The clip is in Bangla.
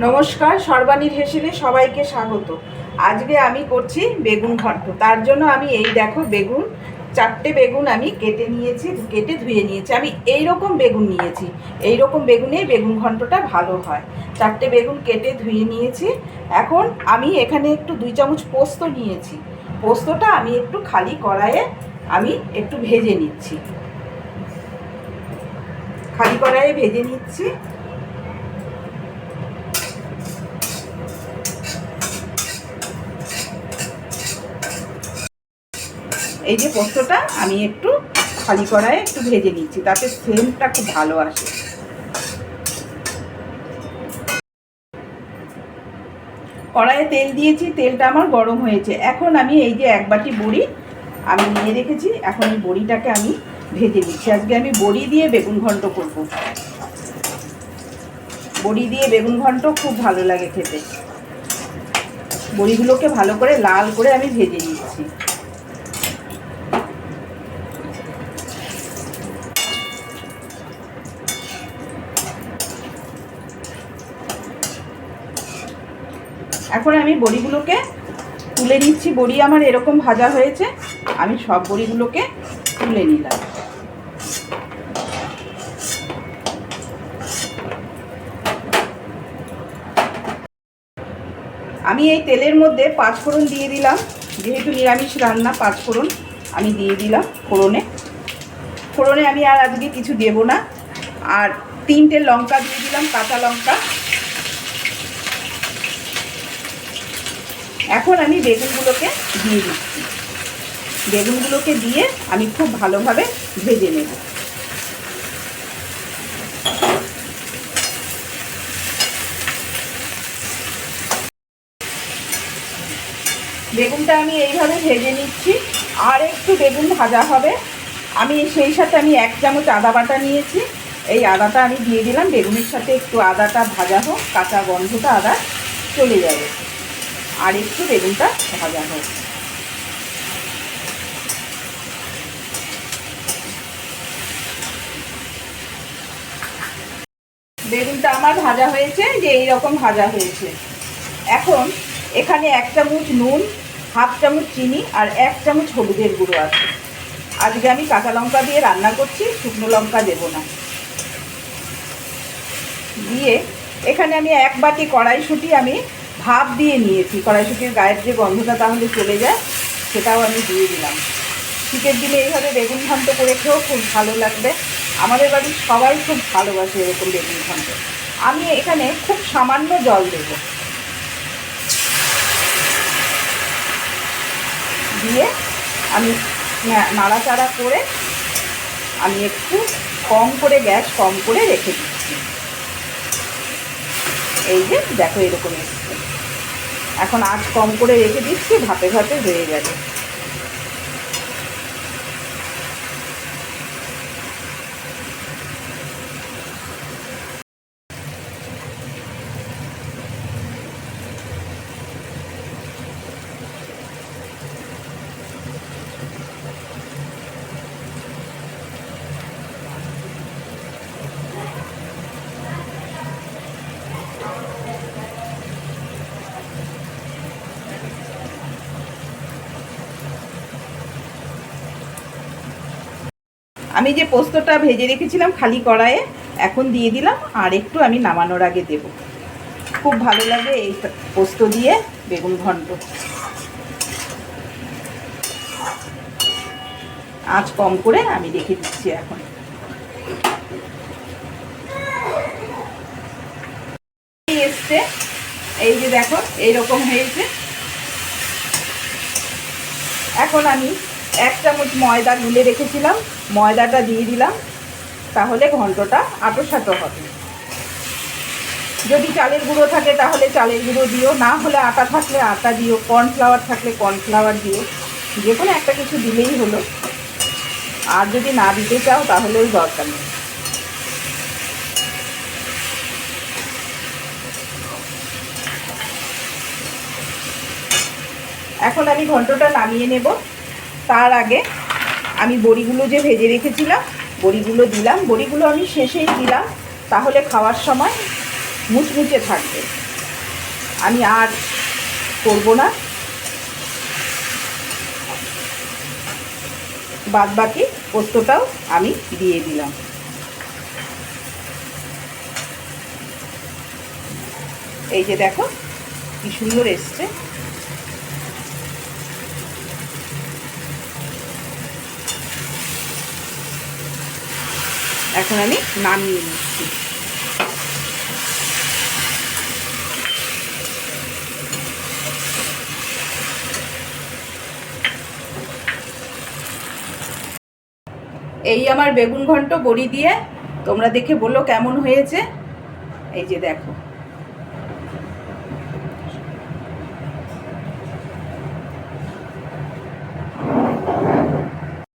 নমস্কার সর্বাণীর হেসেলে সবাইকে স্বাগত। আজকে আমি করছি বেগুন ঘন্ট। তার জন্য আমি এই দেখো বেগুন, চারটে বেগুন আমি কেটে নিয়েছি, কেটে ধুয়ে নিয়েছি। আমি এই রকম বেগুন নিয়েছি। এই রকম বেগুনে বেগুন ঘন্টটা ভালো হয়। চারটে বেগুন কেটে ধুয়ে নিয়েছি। এখন আমি এখানে একটু দুই চামচ পোস্ত নিয়েছি। পোস্তটা আমি একটু খালি কড়াইয়ে আমি একটু ভেজে নিচ্ছি। খালি কড়াইয়ে ভেজে নিচ্ছি। এই যে পোস্তটা আমি একটু খালি কড়াইয়ে একটু ভেজে নিচ্ছি, তাতে সেন্টটা খুব ভালো আসে। কড়াইয়ে তেল দিয়েছি, তেলটা আমার গরম হয়েছে। এখন আমি এই যে এক বাটি বড়ি আমি নিয়ে রেখেছি, এখন এই বড়িটাকে আমি ভেজে নিচ্ছি। আজকে আমি বড়ি দিয়ে বেগুন ঘন্ট করব। বড়ি দিয়ে বেগুন ঘন্ট খুব ভালো লাগে খেতে। বড়িগুলোকে ভালো করে লাল করে আমি ভেজে নিচ্ছি। এখন আমি বড়িগুলোকে তুলে নিচ্ছি। বড়ি আমার এরকম ভাজা হয়েছে, আমি সব বড়িগুলোকে তুলে নিলাম। আমি এই তেলের মধ্যে পাঁচ ফোড়ন দিয়ে দিলাম। যেহেতু নিরামিষ রান্না, পাঁচ ফোড়ন আমি দিয়ে দিলাম ফোড়নে। ফোড়নে আমি আর আজকে কিছু দেব না। আর তিনটে লঙ্কা দিয়ে দিলাম, কাঁচা লঙ্কা। এখন আমি বেগুনগুলোকে দিয়ে দিচ্ছি। বেগুনগুলোকে দিয়ে আমি খুব ভালোভাবে ভেজে নেব। বেগুনটা আমি এইভাবে ভেজে নিচ্ছি। আর একটু বেগুন ভাজা হবে। আমি সেই সাথে আমি এক চামচ আদা বাটা নিয়েছি। এই আদাটা আমি দিয়ে দিলাম। বেগুনের সাথে একটু আদাটা ভাজা হোক, কাঁচা গন্ধটা আদা চলে যাবে। আর একটু বেগুনটা ভাজা হোক। বেগুনটা আমার ভাজা হয়েছে, যে এইরকম ভাজা হয়েছে। এখন এখানে এক চামচ নুন, হাফ চামচ চিনি আর এক চামচ হলুদের গুঁড়ো আছে। আজকে আমি কাঁচা লঙ্কা দিয়ে রান্না করছি, শুকনো লঙ্কা দেবো না। দিয়ে এখানে আমি এক বাটি কড়াইশুঁটি আমি ভাপ দিয়ে নিয়েছি। কড়াইশুঁটির গায়ের যে গন্ধটা তাহলে চলে যায়, সেটাও আমি দিয়ে দিলাম। শীতের দিনে এইভাবে বেগুন ঘন্ট করে খেয়েও খুব ভালো লাগবে। আমাদের বাড়ির সবাই খুব ভালোবাসে এরকম বেগুন ঘন্ট। আমি এখানে খুব সামান্য জল দেব। দিয়ে আমি নাড়াচাড়া করে আমি একটু কম করে গ্যাস কম করে রেখে দিচ্ছি। এই যে দেখো এরকম এখন আঁচ কম করে রেখে দিচ্ছি ভাপে ভাপে হয়ে যাবে আমি যে পোস্তটা ভেজে রেখেছিলাম খালি কড়াইয়ে, এখন দিয়ে দিলাম, আর একটু আমি নামানোর আগে দেব। খুব ভালো লাগে এই পোস্ত দিয়ে বেগুন ঘন্ট। আঁচ কম করে আমি রেখে দিচ্ছি এখন। এসছে, এই যে দেখো, এইরকম হয়েছে। এখন আমি এক চামচ ময়দা গুলে রেখেছিলাম, ময়দাটা দিয়ে দিলাম, তাহলে ঘন্টটা আটো সাটো হবে। যদি চালের গুঁড়ো থাকে তাহলে চালের গুঁড়ো দিও, না হলে আটা থাকলে আটা দিও, কর্নফ্লাওয়ার থাকলে কর্নফ্লাওয়ার দিও, যে কোনো একটা কিছু দিলেই হলো। আর যদি না দিতে চাও তাহলে ওই দরকার নেই। এখন আমি ঘন্টটা নামিয়ে নেব। তার আগে আমি বড়িগুলো যে ভেজে রেখেছিলাম, বড়িগুলো দিলাম। বড়িগুলো আমি শেষেই দিলাম, তাহলে খাওয়ার সময় মুচমুচে থাকবে। আমি আর করব না। বাদ বাকি পোস্তটাও আমি দিয়ে দিলাম। এই যে দেখো, কি সুন্দর এসছে। এখন আমি নামিয়ে নিচ্ছি। এই আমার বেগুন ঘন্ট বড়ি দিয়ে তোমরা দেখে বলল কেমন হয়েছে। এই যে দেখো।